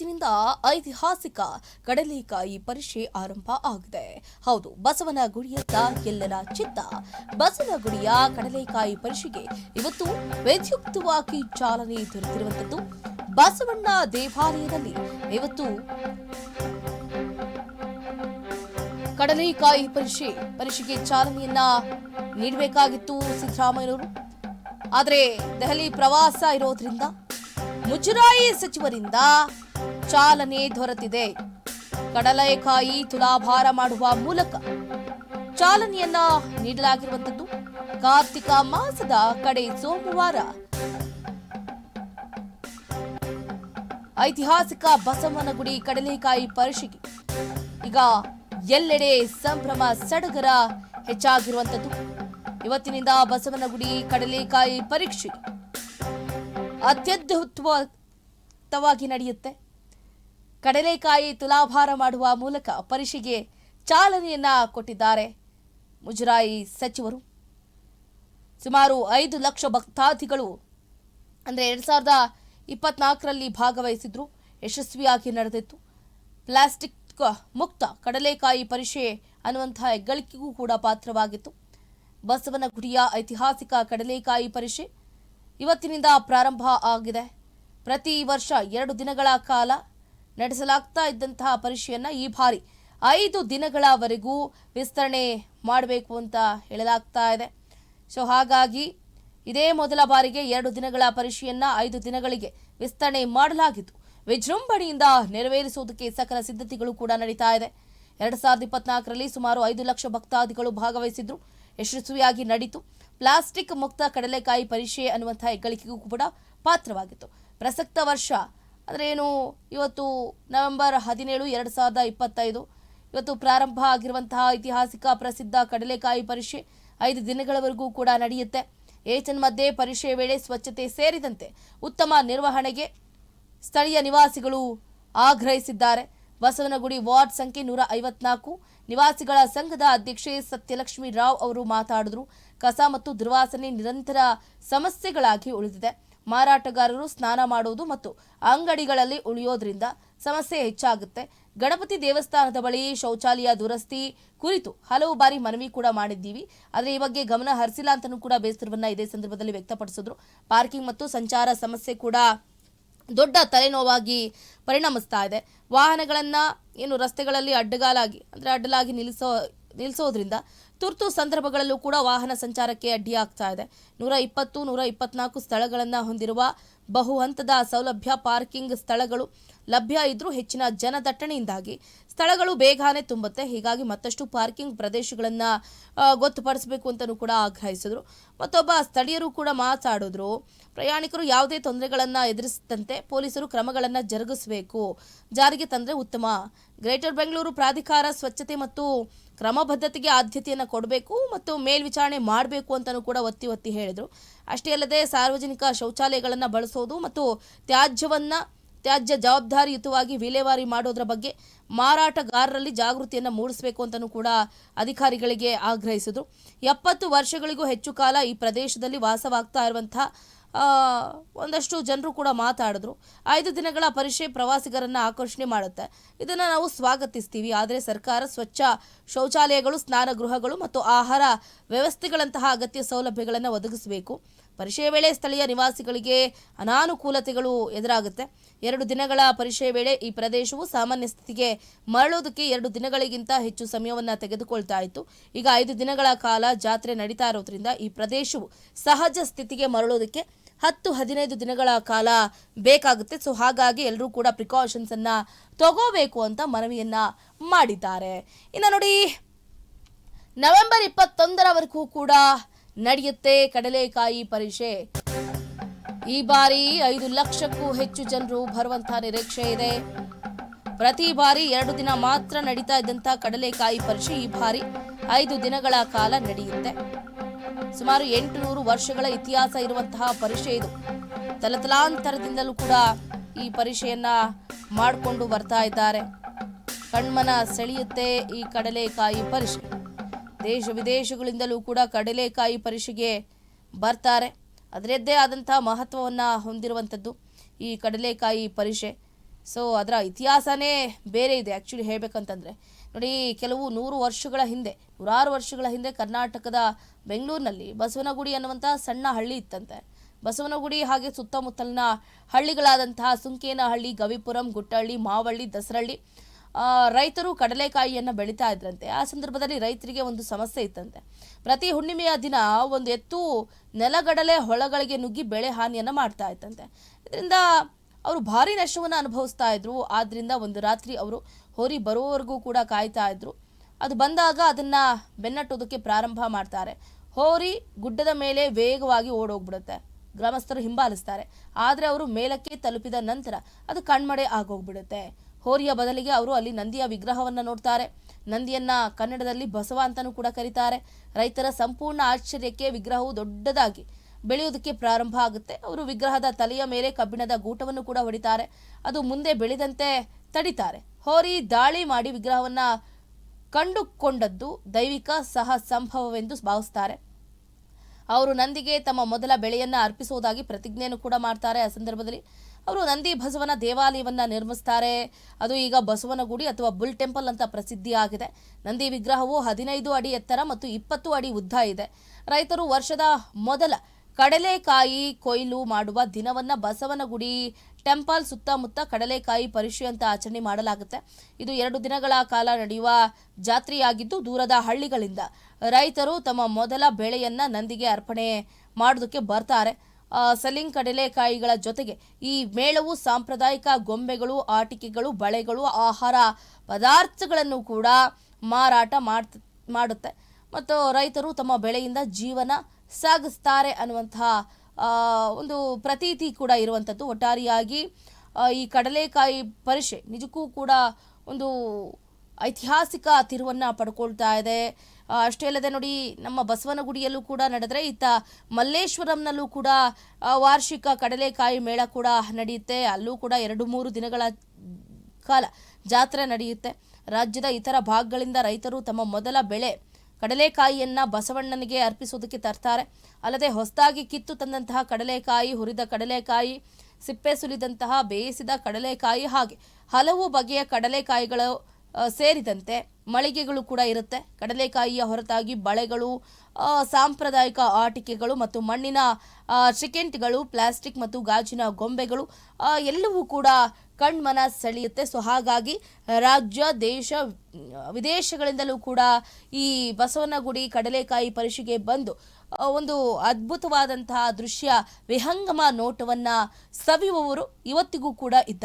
ಇವತ್ತಿನಿಂದ ಐತಿಹಾಸಿಕ ಕಡಲೆಕಾಯಿ ಪರಿಷೆ ಆರಂಭ ಆಗಿದೆ. ಹೌದು ಬಸವನ ಗುಡಿಯತ್ತ ಎಲ್ಲರ ಚಿತ್ತ. ಬಸವನಗುಡಿಯ ಕಡಲೆಕಾಯಿ ಪರಿಷೆಗೆ ಇವತ್ತು ವಿದ್ಯುಕ್ತವಾಗಿ ಚಾಲನೆ ದೊರೆತಿರುವಂತದ್ದು ಬಸವಣ್ಣ ದೇವಾಲಯದಲ್ಲಿ. ಇವತ್ತು ಕಡಲೆಕಾಯಿ ಪರಿಷೆ ಪರಿಷೆಗೆ ಚಾಲನೆಯನ್ನ ನೀಡಬೇಕಾಗಿತ್ತು ಸಿದ್ದರಾಮಯ್ಯನವರು. ಆದರೆ ದೆಹಲಿ ಪ್ರವಾಸ ಇರೋದ್ರಿಂದ ಮುಜರಾಯಿ ಸಚಿವರಿಂದ ಚಾಲನೆ ದೊರೆತಿದೆ. ಕಡಲೆಕಾಯಿ ತುಲಾಭಾರ ಮಾಡುವ ಮೂಲಕ ಚಾಲನೆಯನ್ನ ನೀಡಲಾಗಿರುವಂತದ್ದು ಕಾರ್ತಿಕ ಮಾಸದ ಕಡೆ ಸೋಮವಾರ. ಐತಿಹಾಸಿಕ ಬಸವನಗುಡಿ ಕಡಲೆಕಾಯಿ ಪರಿಷೆಗೆ ಈಗ ಎಲ್ಲೆಡೆ ಸಂಭ್ರಮ ಸಡಗರ ಹೆಚ್ಚಾಗಿರುವಂತದ್ದು ಇವತ್ತಿನಿಂದ ಬಸವನಗುಡಿ ಕಡಲೆಕಾಯಿ ಪರೀಕ್ಷೆ ಅತ್ಯದ್ಭುತವಾಗಿ ನಡೆಯುತ್ತೆ. ಕಡಲೆಕಾಯಿ ತುಲಾಭಾರ ಮಾಡುವ ಮೂಲಕ ಪರಿಷೆಗೆ ಚಾಲನೆಯನ್ನ ಕೊಟ್ಟಿದ್ದಾರೆ. ಮುಜರಾಯಿ ಸಚಿವರು ಸುಮಾರು ಐದು ಲಕ್ಷ ಭಕ್ತಾದಿಗಳು ಅಂದರೆ ಎರಡು ಸಾವಿರದ ಇಪ್ಪತ್ನಾಲ್ಕರಲ್ಲಿ ಭಾಗವಹಿಸಿದ್ರು. ಯಶಸ್ವಿಯಾಗಿ ನಡೆದಿತ್ತು. ಪ್ಲಾಸ್ಟಿಕ್ ಮುಕ್ತ ಕಡಲೆಕಾಯಿ ಪರಿಷೆ ಅನ್ನುವಂತಹ ಹೆಗ್ಗಳಿಕೆಗೂ ಕೂಡ ಪಾತ್ರವಾಗಿತ್ತು. ಬಸವನಗುಡಿಯ ಐತಿಹಾಸಿಕ ಕಡಲೆಕಾಯಿ ಪರಿಷೆ ಇವತ್ತಿನಿಂದ ಪ್ರಾರಂಭ ಆಗಿದೆ. ಪ್ರತಿ ವರ್ಷ ಎರಡು ದಿನಗಳ ಕಾಲ ನಡೆಸಲಾಗ್ತಾ ಇದ್ದಂತಹ ಪರೀಕ್ಷೆಯನ್ನು ಈ ಬಾರಿ ಐದು ದಿನಗಳವರೆಗೂ ವಿಸ್ತರಣೆ ಮಾಡಬೇಕು ಅಂತ ಹೇಳಲಾಗ್ತಾ ಇದೆ. ಸೊ ಹಾಗಾಗಿ ಇದೇ ಮೊದಲ ಬಾರಿಗೆ ಎರಡು ದಿನಗಳ ಪರೀಕ್ಷೆಯನ್ನು ಐದು ದಿನಗಳಿಗೆ ವಿಸ್ತರಣೆ ಮಾಡಲಾಗಿತ್ತು ವಿಜೃಂಭಣೆಯಿಂದ ನೆರವೇರಿಸುವುದಕ್ಕೆ ಸಕಲ ಸಿದ್ಧತೆಗಳು ಕೂಡ ನಡೀತಾ ಇದೆ. ಎರಡು ಸಾವಿರದ ಇಪ್ಪತ್ನಾಲ್ಕರಲ್ಲಿ ಸುಮಾರು ಐದು ಲಕ್ಷ ಭಕ್ತಾದಿಗಳು ಭಾಗವಹಿಸಿದ್ರು. ಯಶಸ್ವಿಯಾಗಿ ನಡೀತು. ಪ್ಲಾಸ್ಟಿಕ್ ಮುಕ್ತ ಕಡಲೆಕಾಯಿ ಪರೀಕ್ಷೆ ಅನ್ನುವಂತಹ ಹೆಗ್ಗಳಿಕೆಗೂ ಕೂಡ ಪಾತ್ರವಾಗಿತ್ತು. ಪ್ರಸಕ್ತ ವರ್ಷ ಅಂದ್ರೆ ಏನು ಇವತ್ತು ನವೆಂಬರ್ ಹದಿನೇಳು, ಎರಡು ಸಾವಿರದ ಇಪ್ಪತ್ತೈದು. ಇವತ್ತು ಪ್ರಾರಂಭ ಆಗಿರುವಂತಹ ಐತಿಹಾಸಿಕ ಪ್ರಸಿದ್ಧ ಕಡಲೆಕಾಯಿ ಪರೀಕ್ಷೆ ಐದು ದಿನಗಳವರೆಗೂ ಕೂಡ ನಡೆಯುತ್ತೆ. ಏತನ್ಮಧ್ಯೆ ಪರೀಕ್ಷೆ ವೇಳೆ ಸ್ವಚ್ಛತೆ ಸೇರಿದಂತೆ ಉತ್ತಮ ನಿರ್ವಹಣೆಗೆ ಸ್ಥಳೀಯ ನಿವಾಸಿಗಳು ಆಗ್ರಹಿಸಿದ್ದಾರೆ. ಬಸವನಗುಡಿ ವಾರ್ಡ್ ಸಂಖ್ಯೆ ನೂರ ಐವತ್ನಾಲ್ಕು. ನಿವಾಸಿಗಳ ಸಂಘದ ಅಧ್ಯಕ್ಷೆ ಸತ್ಯಲಕ್ಷ್ಮಿ ರಾವ್ ಅವರು ಮಾತಾಡಿದ್ರು. ಕಸ ಮತ್ತು ದುರ್ವಾಸನೆ ನಿರಂತರ ಸಮಸ್ಯೆಗಳಾಗಿ ಉಳಿದಿದೆ. ಮಾರಾಟಗಾರರು ಸ್ನಾನ ಮಾಡುವುದು ಮತ್ತು ಅಂಗಡಿಗಳಲ್ಲಿ ಉಳಿಯೋದ್ರಿಂದ ಸಮಸ್ಯೆ ಹೆಚ್ಚಾಗುತ್ತೆ. ಗಣಪತಿ ದೇವಸ್ಥಾನದ ಬಳಿ ಶೌಚಾಲಯ ದುರಸ್ತಿ ಕುರಿತು ಹಲವು ಬಾರಿ ಮನವಿ ಕೂಡ ಮಾಡಿದ್ದೀವಿ. ಆದರೆ ಈ ಬಗ್ಗೆ ಗಮನ ಹರಿಸಿಲ್ಲ ಅಂತಲೂ ಕೂಡ ಬೇಸರವನ್ನ ಇದೇ ಸಂದರ್ಭದಲ್ಲಿ ವ್ಯಕ್ತಪಡಿಸಿದ್ರು. ಪಾರ್ಕಿಂಗ್ ಮತ್ತು ಸಂಚಾರ ಸಮಸ್ಯೆ ಕೂಡ ದೊಡ್ಡ ತಲೆನೋವಾಗಿ ಪರಿಣಮಿಸ್ತಾ ಇದೆ. ವಾಹನಗಳನ್ನು ಏನು ರಸ್ತೆಗಳಲ್ಲಿ ಅಡ್ಡಗಾಲಾಗಿ, ಅಂದ್ರೆ ಅಡ್ಡಲಾಗಿ ನಿಲ್ಲಿಸೋ, ನಿಲ್ಲಿಸೋದ್ರಿಂದ ತುರ್ತು ಸಂದರ್ಭಗಳಲ್ಲೂ ಕೂಡ ವಾಹನ ಸಂಚಾರಕ್ಕೆ ಅಡ್ಡಿಯಾಗ್ತಾ ಇದೆ. ನೂರ ಇಪ್ಪತ್ತು ನೂರ ಇಪ್ಪತ್ನಾಲ್ಕು ಸ್ಥಳಗಳನ್ನು ಹೊಂದಿರುವ ಬಹು ಹಂತದ ಸೌಲಭ್ಯ, ಪಾರ್ಕಿಂಗ್ ಸ್ಥಳಗಳು ಲಭ್ಯ ಇದ್ರೂ ಹೆಚ್ಚಿನ ಜನದಟ್ಟಣೆಯಿಂದಾಗಿ ಸ್ಥಳಗಳು ಬೇಗನೆ ತುಂಬುತ್ತೆ. ಹೀಗಾಗಿ ಮತ್ತಷ್ಟು ಪಾರ್ಕಿಂಗ್ ಪ್ರದೇಶಗಳನ್ನ ಗೊತ್ತುಪಡಿಸಬೇಕು ಅಂತಲೂ ಕೂಡ ಆಗ್ರಹಿಸಿದ್ರು. ಮತ್ತೊಬ್ಬ ಸ್ಥಳೀಯರು ಕೂಡ ಮಾತಾಡಿದ್ರು, ಪ್ರಯಾಣಿಕರು ಯಾವುದೇ ತೊಂದರೆಗಳನ್ನ ಎದುರಿಸದಂತೆ ಪೊಲೀಸರು ಕ್ರಮಗಳನ್ನು ಜರುಗಿಸಬೇಕು. ಜಾರಿಗೆ ತಂದ್ರೆ ಉತ್ತಮ. ಗ್ರೇಟರ್ ಬೆಂಗಳೂರು ಪ್ರಾಧಿಕಾರ ಸ್ವಚ್ಛತೆ ಮತ್ತು ಕ್ರಮಬದ್ಧತೆಗೆ ಆದ್ಯತೆಯನ್ನು ಕೊಡಬೇಕು ಮತ್ತು ಮೇಲ್ವಿಚಾರಣೆ ಮಾಡಬೇಕು ಅಂತಲೂ ಕೂಡ ಒತ್ತಿ ಒತ್ತಿ ಹೇಳಿದರು. ಅಷ್ಟೇ ಅಲ್ಲದೆ ಸಾರ್ವಜನಿಕ ಶೌಚಾಲಯಗಳನ್ನು ಬಳಸೋದು ಮತ್ತು ತ್ಯಾಜ್ಯವನ್ನ, ತ್ಯಾಜ್ಯ ಜವಾಬ್ದಾರಿಯುತವಾಗಿ ವಿಲೇವಾರಿ ಮಾಡೋದ್ರ ಬಗ್ಗೆ ಮಾರಾಟಗಾರರಲ್ಲಿ ಜಾಗೃತಿಯನ್ನು ಮೂಡಿಸಬೇಕು ಅಂತಲೂ ಕೂಡ ಅಧಿಕಾರಿಗಳಿಗೆ ಆಗ್ರಹಿಸಿದರು. ಎಪ್ಪತ್ತು ವರ್ಷಗಳಿಗೂ ಹೆಚ್ಚು ಕಾಲ ಈ ಪ್ರದೇಶದಲ್ಲಿ ವಾಸವಾಗ್ತಾ ಇರುವಂತಹ ಒಂದಷ್ಟು ಜನರು ಕೂಡ ಮಾತಾಡಿದ್ರು. ಐದು ದಿನಗಳ ಪರಿಷೆ ಪ್ರವಾಸಿಗರನ್ನ ಆಕರ್ಷಣೆ ಮಾಡುತ್ತೆ. ಇದನ್ನು ನಾವು ಸ್ವಾಗತಿಸ್ತೀವಿ. ಆದರೆ ಸರ್ಕಾರ ಸ್ವಚ್ಛ ಶೌಚಾಲಯಗಳು, ಸ್ನಾನ ಗೃಹಗಳು ಮತ್ತು ಆಹಾರ ವ್ಯವಸ್ಥೆಗಳಂತಹ ಅಗತ್ಯ ಸೌಲಭ್ಯಗಳನ್ನು ಒದಗಿಸಬೇಕು. ಪರೀಕ್ಷೆಯ ವೇಳೆ ಸ್ಥಳೀಯ ನಿವಾಸಿಗಳಿಗೆ ಅನಾನುಕೂಲತೆಗಳು ಎದುರಾಗುತ್ತೆ. ಎರಡು ದಿನಗಳ ಪರಿಷೆ ವೇಳೆ ಈ ಪ್ರದೇಶವು ಸಾಮಾನ್ಯ ಸ್ಥಿತಿಗೆ ಮರಳೋದಕ್ಕೆ ಎರಡು ದಿನಗಳಿಗಿಂತ ಹೆಚ್ಚು ಸಮಯವನ್ನು ತೆಗೆದುಕೊಳ್ತಾ ಇತ್ತು. ಈಗ ಐದು ದಿನಗಳ ಕಾಲ ಜಾತ್ರೆ ನಡೀತಾ ಇರೋದ್ರಿಂದ ಈ ಪ್ರದೇಶವು ಸಹಜ ಸ್ಥಿತಿಗೆ ಮರಳೋದಕ್ಕೆ ಹತ್ತು ಹದಿನೈದು ದಿನಗಳ ಕಾಲ ಬೇಕಾಗುತ್ತೆ. ಸೊ, ಹಾಗಾಗಿ ಎಲ್ಲರೂ ಕೂಡ ಪ್ರಿಕಾಷನ್ಸ್ ಅನ್ನ ತಗೋಬೇಕು ಅಂತ ಮನವಿಯನ್ನ ಮಾಡಿದ್ದಾರೆ. ಇನ್ನು ನೋಡಿ, ನವೆಂಬರ್ ಇಪ್ಪತ್ತೊಂದರವರೆಗೂ ಕೂಡ ನಡೆಯುತ್ತೆ ಕಡಲೆಕಾಯಿ ಪರಿಷೆ ಈ ಬಾರಿ ಐದು ಲಕ್ಷಕ್ಕೂ ಹೆಚ್ಚು ಜನರು ಬರುವಂತಹ ನಿರೀಕ್ಷೆ ಇದೆ. ಪ್ರತಿ ಬಾರಿ ಎರಡು ದಿನ ಮಾತ್ರ ನಡೀತಾ ಇದ್ದಂತಹ ಕಡಲೆಕಾಯಿ ಪರಿಷೆ ಈ ಬಾರಿ ಐದು ದಿನಗಳ ಕಾಲ ನಡೆಯುತ್ತೆ. ಸುಮಾರು ಎಂಟುನೂರು ವರ್ಷಗಳ ಇತಿಹಾಸ ಇರುವಂತಹ ಪರಿಷೆ ಇದು. ತಲತಲಾಂತರದಿಂದಲೂ ಕೂಡ ಈ ಪರಿಷೆಯನ್ನ ಮಾಡಿಕೊಂಡು ಬರ್ತಾ ಇದ್ದಾರೆ. ಕಣ್ಮನ ಸೆಳೆಯುತ್ತೆ ಈ ಕಡಲೆಕಾಯಿ ಪರೀಕ್ಷೆ. ದೇಶ ವಿದೇಶಗಳಿಂದಲೂ ಕೂಡ ಕಡಲೆಕಾಯಿ ಪರಿಷೆಗೆ ಬರ್ತಾರೆ. ಅದರದ್ದೇ ಆದಂಥ ಮಹತ್ವವನ್ನು ಹೊಂದಿರುವಂಥದ್ದು ಈ ಕಡಲೆಕಾಯಿ ಪರಿಷೆ. ಸೊ ಅದರ ಇತಿಹಾಸನೇ ಬೇರೆ ಇದೆ ಆ್ಯಕ್ಚುಲಿ ಹೇಳಬೇಕಂತಂದರೆ. ನೋಡಿ, ಕೆಲವು ನೂರು ವರ್ಷಗಳ ಹಿಂದೆ, ನೂರಾರು ವರ್ಷಗಳ ಹಿಂದೆ ಕರ್ನಾಟಕದ ಬೆಂಗಳೂರಿನಲ್ಲಿ ಬಸವನಗುಡಿ ಅನ್ನುವಂಥ ಸಣ್ಣ ಹಳ್ಳಿ ಇತ್ತಂತೆ. ಬಸವನಗುಡಿ ಹಾಗೆ ಸುತ್ತಮುತ್ತಲಿನ ಹಳ್ಳಿಗಳಾದಂತಹ ಸುಂಕೇನಹಳ್ಳಿ, ಗವಿಪುರಂ, ಗುಟ್ಟಹಳ್ಳಿ, ಮಾವಳ್ಳಿ ದಸರಳ್ಳಿ ರೈತರು ಕಡಲೆಕಾಯಿಯನ್ನು ಬೆಳೀತಾ ಇದ್ರಂತೆ. ಆ ಸಂದರ್ಭದಲ್ಲಿ ರೈತರಿಗೆ ಒಂದು ಸಮಸ್ಯೆ ಇತ್ತಂತೆ. ಪ್ರತಿ ಹುಣ್ಣಿಮೆಯ ದಿನ ಒಂದು ಎತ್ತು ನೆಲಗಡಲೆ ಹೊಳಗಳಿಗೆ ನುಗ್ಗಿ ಬೆಳೆ ಹಾನಿಯನ್ನು ಮಾಡ್ತಾ ಇತ್ತಂತೆ. ಇದರಿಂದ ಅವರು ಭಾರಿ ನಷ್ಟವನ್ನು ಅನುಭವಿಸ್ತಾ ಇದ್ರು. ಆದ್ದರಿಂದ ಒಂದು ರಾತ್ರಿ ಅವರು ಹೋರಿ ಬರೋವರೆಗೂ ಕೂಡ ಕಾಯ್ತಾ ಇದ್ರು. ಅದು ಬಂದಾಗ ಅದನ್ನ ಬೆನ್ನಟ್ಟೋದಕ್ಕೆ ಪ್ರಾರಂಭ ಮಾಡ್ತಾರೆ. ಹೋರಿ ಗುಡ್ಡದ ಮೇಲೆ ವೇಗವಾಗಿ ಓಡೋಗ್ಬಿಡುತ್ತೆ. ಗ್ರಾಮಸ್ಥರು ಹಿಂಬಾಲಿಸ್ತಾರೆ. ಆದರೆ ಅವರು ಮೇಲಕ್ಕೆ ತಲುಪಿದ ನಂತರ ಅದು ಕಣ್ಮಡೆ ಆಗೋಗ್ಬಿಡುತ್ತೆ. ಹೋರಿಯ ಬದಲಿಗೆ ಅವರು ಅಲ್ಲಿ ನಂದಿಯ ವಿಗ್ರಹವನ್ನು ನೋಡ್ತಾರೆ. ನಂದಿಯನ್ನ ಕನ್ನಡದಲ್ಲಿ ಬಸವ ಅಂತಲೂ ಕೂಡ ಕರೀತಾರೆ. ರೈತರ ಸಂಪೂರ್ಣ ಆಶ್ಚರ್ಯಕ್ಕೆ ವಿಗ್ರಹವು ದೊಡ್ಡದಾಗಿ ಬೆಳೆಯೋದಕ್ಕೆ ಪ್ರಾರಂಭ ಆಗುತ್ತೆ. ಅವರು ವಿಗ್ರಹದ ತಲೆಯ ಮೇಲೆ ಕಬ್ಬಿಣದ ಗೂಟವನ್ನು ಕೂಡ ಹೊಡಿತಾರೆ. ಅದು ಮುಂದೆ ಬೆಳೆದಂತೆ ತಡಿತಾರೆ. ಹೋರಿ ದಾಳಿ ಮಾಡಿ ವಿಗ್ರಹವನ್ನ ಕಂಡುಕೊಂಡದ್ದು ದೈವಿಕ ಸಹ ಸಂಭವವೆಂದು ಭಾವಿಸ್ತಾರೆ. ಅವರು ನಂದಿಗೆ ತಮ್ಮ ಮೊದಲ ಬೆಳೆಯನ್ನ ಅರ್ಪಿಸುವುದಾಗಿ ಪ್ರತಿಜ್ಞೆಯನ್ನು ಕೂಡ ಮಾಡ್ತಾರೆ ಆ ಸಂದರ್ಭದಲ್ಲಿ. ಅವರು ನಂದಿ ಬಸವನ ದೇವಾಲಯವನ್ನು ನಿರ್ಮಿಸ್ತಾರೆ. ಅದು ಈಗ ಬಸವನಗುಡಿ ಅಥವಾ ಬುಲ್ ಟೆಂಪಲ್ ಅಂತ ಪ್ರಸಿದ್ಧಿಯಾಗಿದೆ ನಂದಿ ವಿಗ್ರಹವು ಹದಿನೈದು ಅಡಿ ಎತ್ತರ ಮತ್ತು ಇಪ್ಪತ್ತು ಅಡಿ ಉದ್ದ ಇದೆ. ರೈತರು ವರ್ಷದ ಮೊದಲ ಕಡಲೆಕಾಯಿ ಕೊಯ್ಲು ಮಾಡುವ ದಿನವನ್ನು ಬಸವನಗುಡಿ ಟೆಂಪಲ್ ಸುತ್ತಮುತ್ತ ಕಡಲೆಕಾಯಿ ಪರಿಷೆ ಅಂತ ಆಚರಣೆ ಮಾಡಲಾಗುತ್ತೆ. ಇದು ಎರಡು ದಿನಗಳ ಕಾಲ ನಡೆಯುವ ಜಾತ್ರೆಯಾಗಿದ್ದು ದೂರದ ಹಳ್ಳಿಗಳಿಂದ ರೈತರು ತಮ್ಮ ಮೊದಲ ಬೆಳೆಯನ್ನು ನಂದಿಗೆ ಅರ್ಪಣೆ ಮಾಡೋದಕ್ಕೆ ಬರ್ತಾರೆ. ಸಲಿಂಗ್ ಕಡಲೆಕಾಯಿಗಳ ಜೊತೆಗೆ ಈ ಮೇಳವು ಸಾಂಪ್ರದಾಯಿಕ ಗೊಂಬೆಗಳು, ಆಟಿಕೆಗಳು, ಬಳೆಗಳು, ಆಹಾರ ಪದಾರ್ಥಗಳನ್ನು ಕೂಡ ಮಾರಾಟ ಮಾಡ್ತ, ಮಾಡುತ್ತೆ. ಮತ್ತು ರೈತರು ತಮ್ಮ ಬೆಳೆಯಿಂದ ಜೀವನ ಸಾಗಿಸ್ತಾರೆ ಅನ್ನುವಂತಹ ಒಂದು ಪ್ರತೀತಿ ಕೂಡ ಇರುವಂಥದ್ದು. ಒಟ್ಟಾರೆಯಾಗಿ ಈ ಕಡಲೆಕಾಯಿ ಪರಿಷೆ ನಿಜಕ್ಕೂ ಕೂಡ ಒಂದು ಐತಿಹಾಸಿಕ ತಿರುವನ್ನು ಪಡ್ಕೊಳ್ತಾ ಇದೆ. ಅಷ್ಟೇ ಅಲ್ಲದೆ ನೋಡಿ, ನಮ್ಮ ಬಸವನಗುಡಿಯಲ್ಲೂ ಕೂಡ ನಡೆದರೆ ಇತ್ತ ಮಲ್ಲೇಶ್ವರಂನಲ್ಲೂ ಕೂಡ ವಾರ್ಷಿಕ ಕಡಲೆಕಾಯಿ ಮೇಳ ಕೂಡ ನಡೆಯುತ್ತೆ. ಅಲ್ಲೂ ಕೂಡ ಎರಡು ಮೂರು ದಿನಗಳ ಕಾಲ ಜಾತ್ರೆ ನಡೆಯುತ್ತೆ. ರಾಜ್ಯದ ಇತರ ಭಾಗಗಳಿಂದ ರೈತರು ತಮ್ಮ ಮೊದಲ ಬೆಳೆ ಕಡಲೆಕಾಯಿಯನ್ನ ಬಸವಣ್ಣನಿಗೆ ಅರ್ಪಿಸೋದಕ್ಕೆ ತರ್ತಾರೆ. ಅಲ್ಲದೆ ಹೊಸದಾಗಿ ಕಿತ್ತು ತಂದಂತಹ ಕಡಲೆಕಾಯಿ, ಹುರಿದ ಕಡಲೆಕಾಯಿ, ಸಿಪ್ಪೆ ಸುಲಿದಂತಹ ಬೇಯಿಸಿದ ಕಡಲೆಕಾಯಿ ಹಾಗೆ ಹಲವು ಬಗೆಯ ಕಡಲೆಕಾಯಿಗಳು ಸೇರಿದಂತೆ ಮಳಿಗೆಗಳು ಕೂಡ ಇರುತ್ತೆ. ಕಡಲೆಕಾಯಿಯ ಹೊರತಾಗಿ ಬಳೆಗಳು ಸಾಂಪ್ರದಾಯಿಕ ಆಟಿಕೆಗಳು ಮತ್ತು ಮಣ್ಣಿನ ಚಿಕೆಂಟ್ಗಳು, ಪ್ಲಾಸ್ಟಿಕ್ ಮತ್ತು ಗಾಜಿನ ಗೊಂಬೆಗಳು ಎಲ್ಲವೂ ಕೂಡ ಕಣ್ಮನ ಸೆಳೆಯುತ್ತೆ. ಸೊ ಹಾಗಾಗಿ ರಾಜ್ಯ, ದೇಶ, ವಿದೇಶಗಳಿಂದಲೂ ಕೂಡ ಈ ಬಸವನಗುಡಿ ಕಡಲೆಕಾಯಿ ಪರಿಷೆಗೆ ಬಂದು ಒಂದು ಅದ್ಭುತವಾದಂತಹ ದೃಶ್ಯ ವಿಹಂಗಮ ನೋಟವನ್ನು ಸವಿಯುವವರು ಇವತ್ತಿಗೂ ಕೂಡ ಇದ್ದಾರೆ.